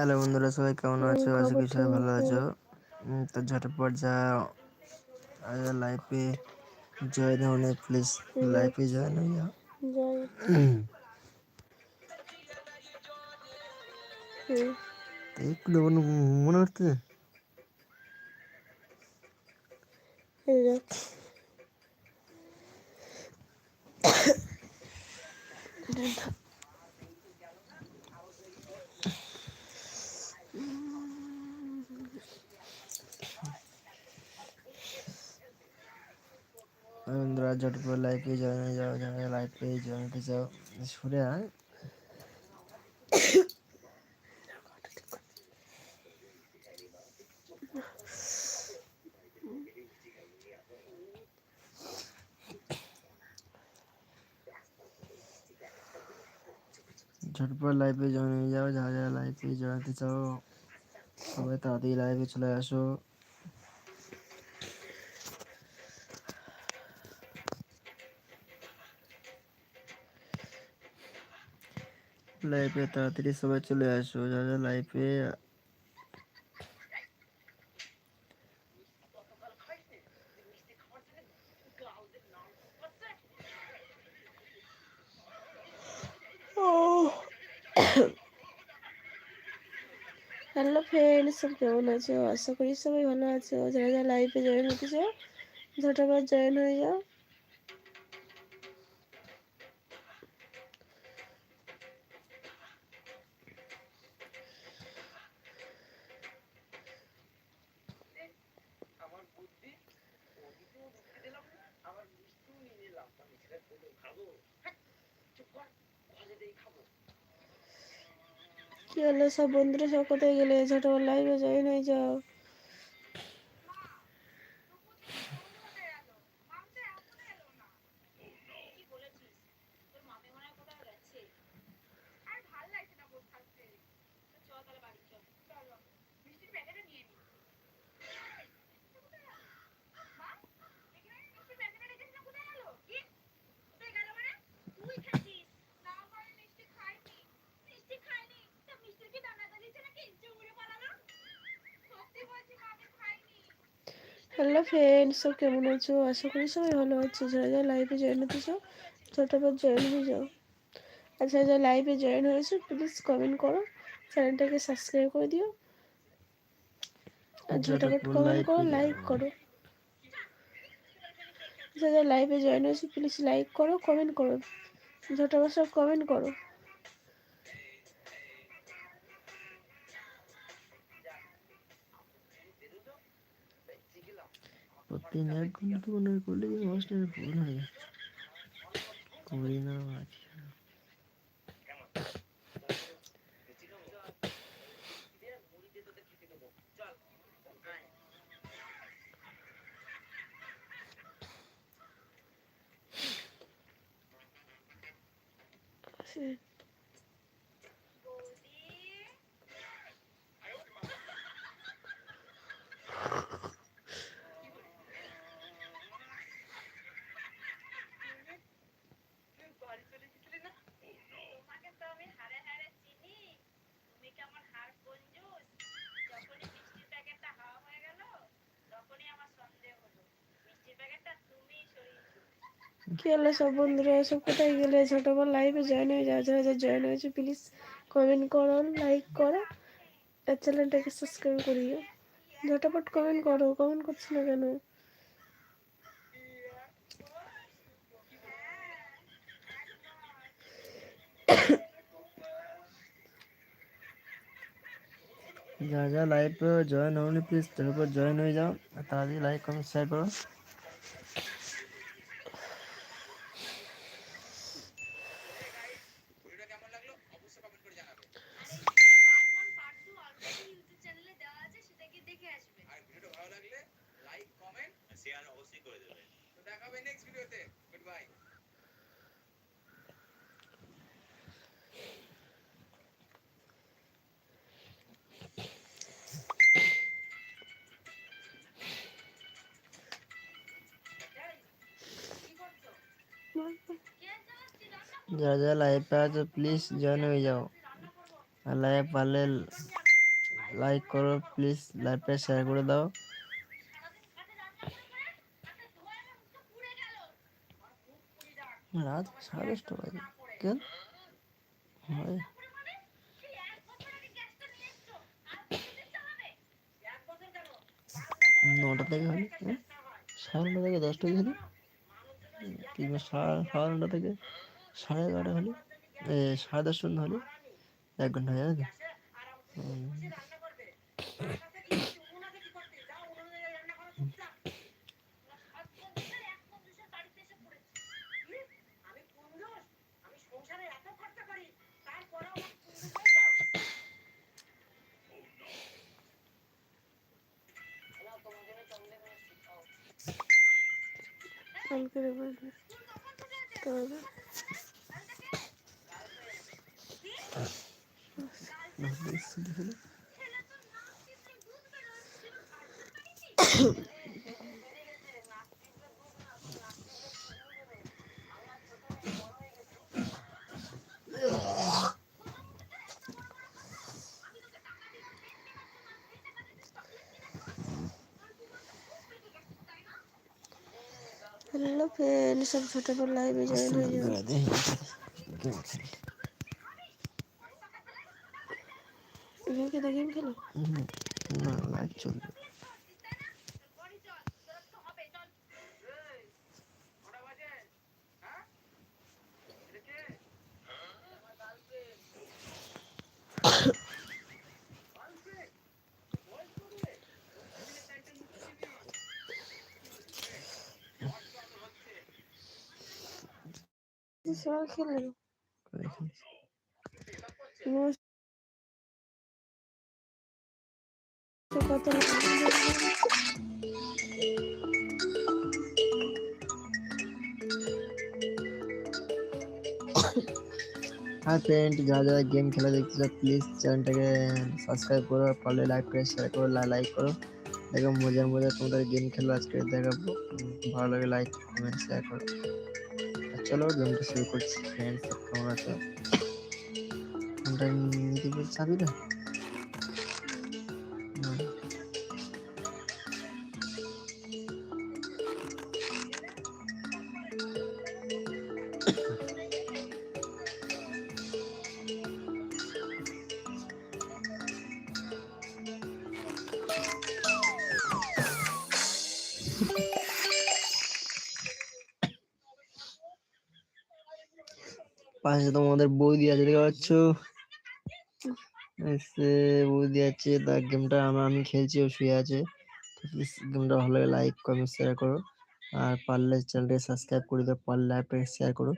Hello বন্ধুরা সবাই কেমন আছো? আশা করি সবাই ভালো আছো। তো ঝটপট যা লাইফে জয়েন হলে প্লিজ লাইফে জয়েন হয়ে। যাও। দেখুন মনে করতে যে, ঝটপট লাইফে জয়েন হয়ে যাও যারা লাইফে জয়েন হতে চাও সরে ঝটপট লাইফে জয়েন হয়ে যাও যারা যারা লাইফে জয়েন চাও। সবাই তাড়াতাড়ি লাইফে চলে আসো। লাইফে তাড়াতাড়ি সবাই চলে আসো যারা লাইফে হ্যালো ফ্রেন্ড সব কেমন আছো? আশা করি সবাই ভালো আছো। যারা যারা লাইফে জয়েন হতে চাও, ঝটাপট জয়েন হয়ে যাও। কি হলো সব বন্ধুরা সব কোথায় গেলে? লাইভে জয়েন হয়ে যাও। হ্যালো ফ্রেন্ড সব কেমন আছো? আশা করি সবাই ভালো আছো। যারা যারা লাইভে জয়েন হতে চাও ঝটাপট জয়েন হয়ে যাও। আর যারা লাইভে জয়েন হয়েছো প্লিজ কমেন্ট করো। চ্যানেলটাকে সাবস্ক্রাইব করে দিও। আর ঝটাপট কমেন্ট করো লাইক করো যারা যারা লাইভে জয়েন হয়েছো প্লিজ লাইক করো। কমেন্ট করো ঝটাপট সব কমেন্ট করো প্রতিদিন এক ঘণ্টা মনে হয় করলে মাস্টার ভুল হয়ে যায় করি না আজকে তোমাকে কি হলো সব বন্ধুরা? সব কোথায় গেলে? ঝটাপট লাইভে জয়েন হয়ে যাও যারা যারা জয়েন হয়েছে প্লিজ কমেন্ট করো লাইক করো, আর চ্যানেলটাকে সাবস্ক্রাইব করিও। ঝটাপট কমেন্ট করো কমেন্ট করছি না কেন? যা যা লাইভ জয়েন হওনি প্লিজ তারপর জয়েন হয়ে যাও তাড়াতাড়ি লাইক কমেন্ট শেয়ার করো। শেয়ার অবশ্যই করে দেবে তো দেখা হবে নেক্সট ভিডিওতে গুড বাই যারা যারা লাইভে আছো প্লিজ জয়েন হয়ে যাও। আর লাইভ পারলে লাইক করো প্লিজ লাইভটা শেয়ার করে দাও। রাত সাড়ে দশটা বাজে। কেন? হয় নটা থেকে হলে? সাড়ে নটা থেকে দশটা হলে কিংবা সাড়ে নটা থেকে সাড়ে এগারোটা হলে সাড়ে দশটা হলে এক ঘণ্টা হয়ে যাবে হ্যালো ফ্রেন্ড সব ছোট বড় লাইভে হয়ে যাবে বেড়াতে গেম খেলি এখানে তো গেম খেলো? না লাইভ চলবে সবাই খেলে? হাই ফ্রেন্ড যারা যারা গেম খেলা দেখতেছো প্লিজ চ্যানেলটাকে সাবস্ক্রাইব করো পারলে লাইক করে শেয়ার করো লাইক করো। দেখো, মজার মজার তোমাদের গেম খেলা আজকে দেখাবো। ভালো লাগে লাইক কমেন্ট শেয়ার করো। চলো গেমটা শুরু করছি। ফ্রেন্ডস কেমন আছো? চাবি না। পাশে তোমাদের বৌদি আছে দেখতে পাচ্ছ এসে বৌদি আছে তার গেমটা আমরা, আমি খেলছি, ও শুয়ে আছে। প্লিজ গেমটা ভালো লাগে লাইক কমেন্ট শেয়ার করো। আর পারলে চ্যানেলটাকে সাবস্ক্রাইব করে দাও, পারলে লাইভটা শেয়ার করো।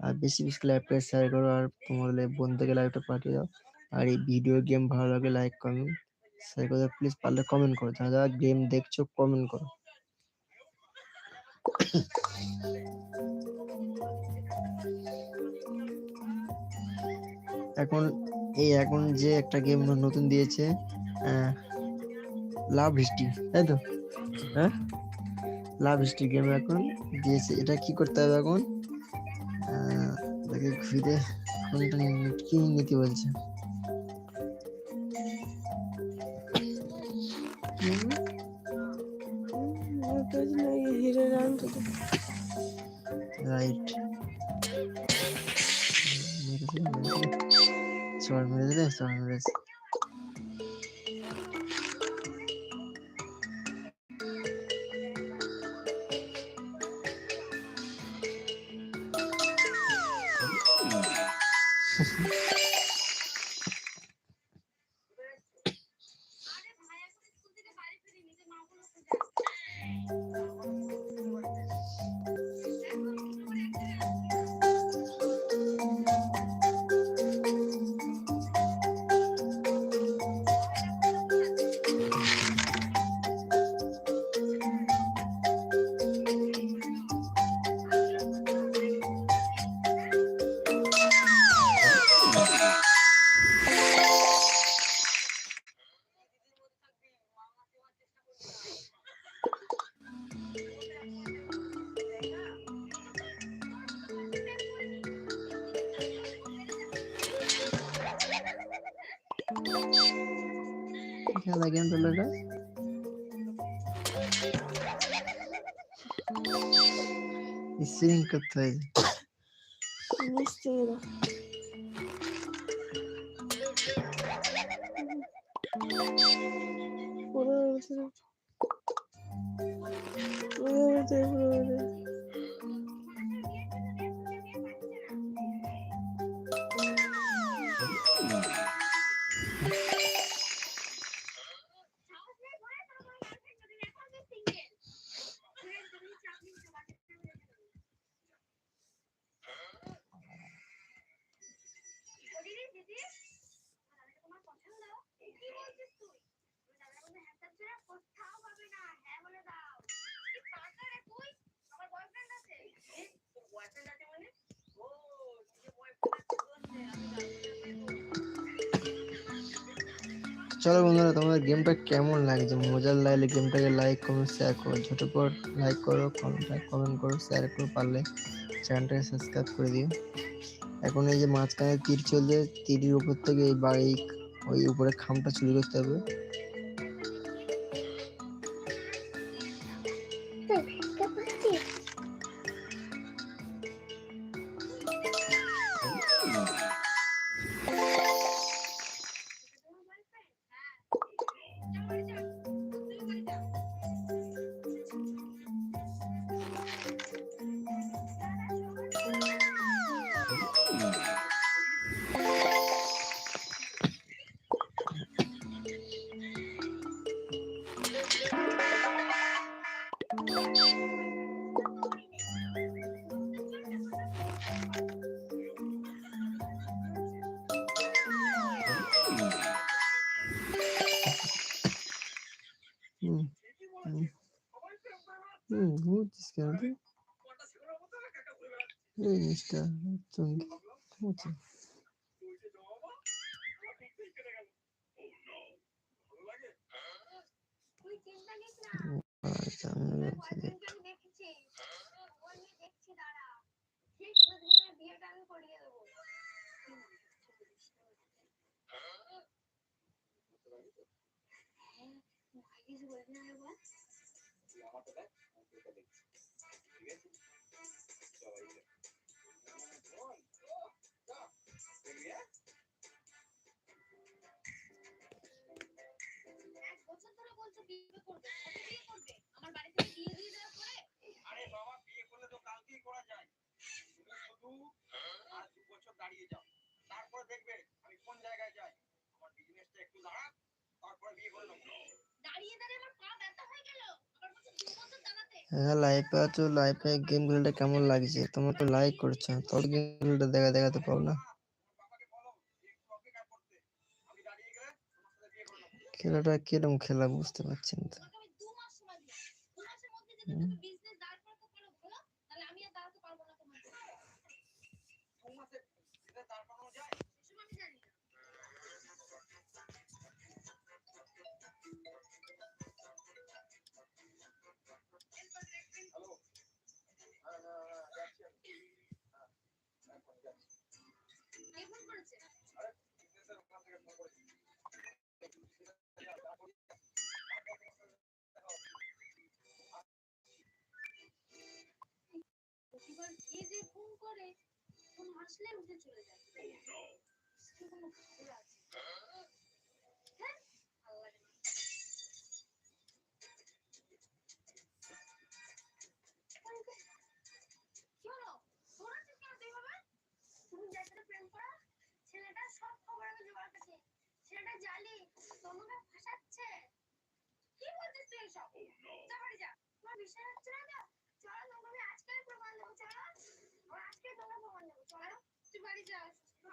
আর বেশি বেশি লাইভটা শেয়ার করো, আর তোমাদের বন্ধুকে লাইভটা পাঠিয়ে দাও। আর এই ভিডিও গেম ভালো লাগে লাইক কমেন্ট শেয়ার করে দাও। প্লিজ পারলে কমেন্ট করো, যারা যারা গেম দেখছ কমেন্ট করো। এখন এই এখন যে একটা গেম নতুন দিয়েছে লাভ হিস্ট্রি তাই তো হ্যাঁ লাভ হিস্ট্রি গেম এখন দিয়েছে এটা কি করতে হবে এখন এটাকে ঘুরে কোনটা কি নিতে বলছে রাইট খেলা গেম চলে এটা স্ক্রিন করতে চলো বন্ধুরা, তোমাদের গেমটা কেমন লাগছে? মজার লাগলে গেমটাকে লাইক কমেন্ট শেয়ার করো। ছোটো পর লাইক করো কমেন্ট করো শেয়ার করো পারলে চ্যানেলটাকে সাবস্ক্রাইব করে দিও। এখন এই যে মাঝখানে তীর চলছে, তীরের উপর থেকে এই বাড়ি ওই উপরে খামটা চুরি করতে হবে। হুম ঘুরছিস কেন এই জিনিসটা তুমি ঘুরছিস আচ্ছা, আমি বলছি কালকেই করা যায় আর দু বছর দাঁড়িয়ে যাও তারপরে দেখবে আমি কোন জায়গায় যাই আমার বিজনেসটা একটু দাঁড়াক তারপরে বিয়ে করে নেব হ্যাঁ লাইফে আছো লাইফে গেম খেলতে কেমন লাগছে? তোমরা তো লাইক করছ তোর গেম খেলতে দেখা, দেখাতে পারো না? খেলাটা কিরম খেলা বুঝতে পারছেন করতে এবার যে ফোন করে ফোন আসলে উঠে চলে যায়। সে কোনো আছে।